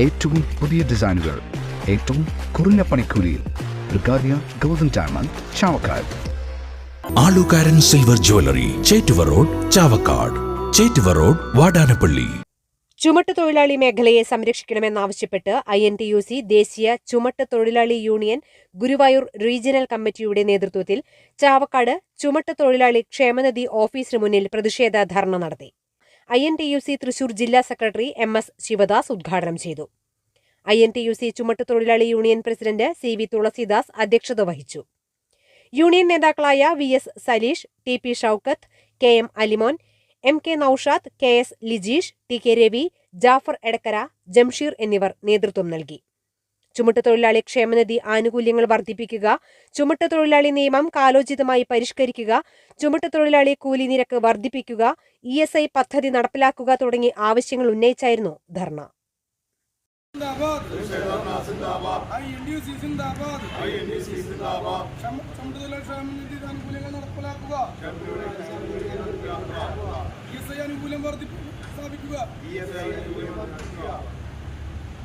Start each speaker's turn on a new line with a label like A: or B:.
A: ഏറ്റവും പുതിയ ഡിസൈനുകൾ ഏറ്റവും കുറഞ്ഞ പണിക്കൂലിയിൽ ബ്രിഗാദിയ golden diamond Chavakkad.
B: Alukkaran silver jewellery Chettuva road Chavakkad. Chettuva road Vadanappally.
C: ചുമട്ട് തൊഴിലാളി മേഖലയെ സംരക്ഷിക്കണമെന്നാവശ്യപ്പെട്ട് I N T U C ദേശീയ ചുമട്ട് തൊഴിലാളി യൂണിയൻ ഗുരുവായൂർ റീജിയണൽ കമ്മിറ്റിയുടെ നേതൃത്വത്തിൽ ചാവക്കാട് ചുമട്ട് തൊഴിലാളി ക്ഷേമനിധി ഓഫീസിന് മുന്നിൽ പ്രതിഷേധ ധർണ നടത്തി. I N T U C Thrissur ജില്ലാ സെക്രട്ടറി എം എസ് ശിവദാസ് ഉദ്ഘാടനം ചെയ്തു. I N T U C ചുമട്ട് തൊഴിലാളി union president C V Thulasidas അധ്യക്ഷത വഹിച്ചു. യൂണിയൻ നേതാക്കളായ V S Saleesh T P Shoukath K M Alimon M K Noushad K S Lijeesh T K Ravi Jafar Edakkara Jamsheer എന്നിവർ നേതൃത്വം നൽകി. ചുമട്ടുതൊഴിലാളി ക്ഷേമനിധി ആനുകൂല്യങ്ങൾ വർദ്ധിപ്പിക്കുക ചുമട്ടുതൊഴിലാളി നിയമം കാലോചിതമായി പരിഷ്കരിക്കുക ചുമട്ടുതൊഴിലാളി കൂലി നിരക്ക് വർദ്ധിപ്പിക്കുക ഇ എസ് ഐ പദ്ധതി നടപ്പിലാക്കുക തുടങ്ങി ആവശ്യങ്ങൾ ഉന്നയിച്ചായിരുന്നു ധർണ.
D: ആനുകൂല്യം